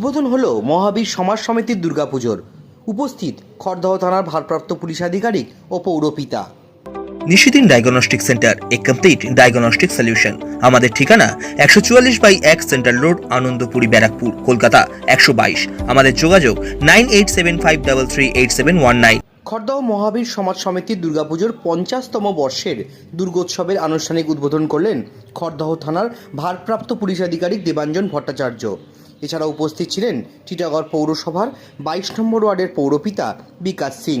উদ্বোধন হলো মহাবীর সমাজ সমিতির দুর্গাপুজোর। উপস্থিত খড়দহ থানার ভারপ্রাপ্ত পুলিশ আধিকারিক ও পৌরপিতা। নিশিদিন ডায়াগনস্টিক সেন্টার এ কমপ্লিট ডায়াগনস্টিক সলিউশন আমাদের ঠিকানা একশো চুয়াল্লিশ বাই এক সেন্ট্রাল রোড আনন্দপুরি ব্যারাকপুর কলকাতা একশো বাইশ। আমাদের যোগাযোগ nine eight seven five double three eight seven one nine. Khardah Mahabir Samaj সমিতির দুর্গাপুজোর পঞ্চাশতম বর্ষের দুর্গোৎসবের আনুষ্ঠানিক উদ্বোধন করলেন খড়দহ থানার ভারপ্রাপ্ত পুলিশ আধিকারিক দেবাঞ্জন ভট্টাচার্য। এছাড়া উপস্থিত ছিলেন টিটাগড় পৌরসভার বাইশ নম্বর ওয়ার্ডের পৌরপিতা বিকাশ সিং।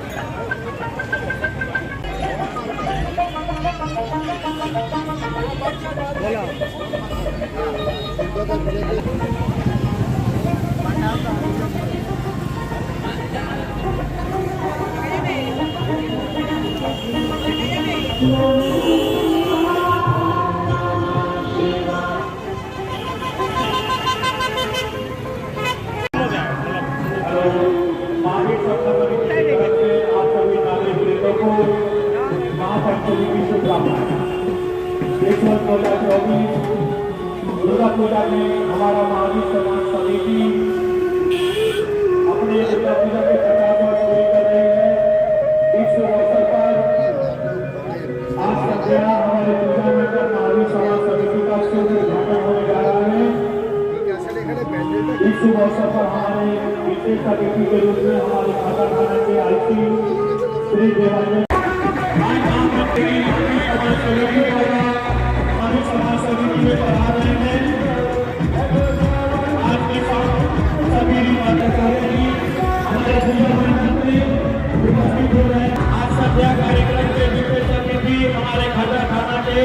दुर्गा पूजा हमारा महावीर समाज समिति संध्या हमारे दुर्गा नगर महावीर समाज समिति का शुभ उद्घाटन होने जा रहा है इस शुभ अवसर पर हमारे विशेष अतिथि के रूप में हमारे खाता खाना के आईसी श्री अपनी समाज समिति में पढ़ा रहे हैं आज साथ सभी माता हमारे पूजा मंत्री उपस्थित हो रहे हैं आज संध्या कार्यक्रम हमारे खाता खाना के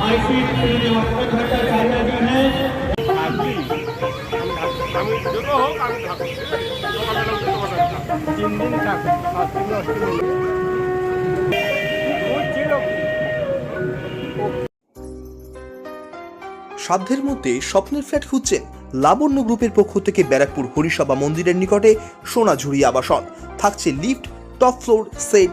आईसी श्री देवानंद भट्टाचार्य जी हैं আমি যত হোক আমি থাকবো সকালবেলা উঠে তোমার কাছে তিন দিন থাকবো সপ্তমী অষ্টমী বুঝছিল সাধ্যের মধ্যে স্বপ্নের ফ্ল্যাট খুঁজছেন লাবণ্য গ্রুপের পক্ষ থেকে ব্যারাকপুর হরিসভা মন্দিরের নিকটে সোনাঝুরি আবাসন থাকছে লিফট টপ ফ্লোর সেট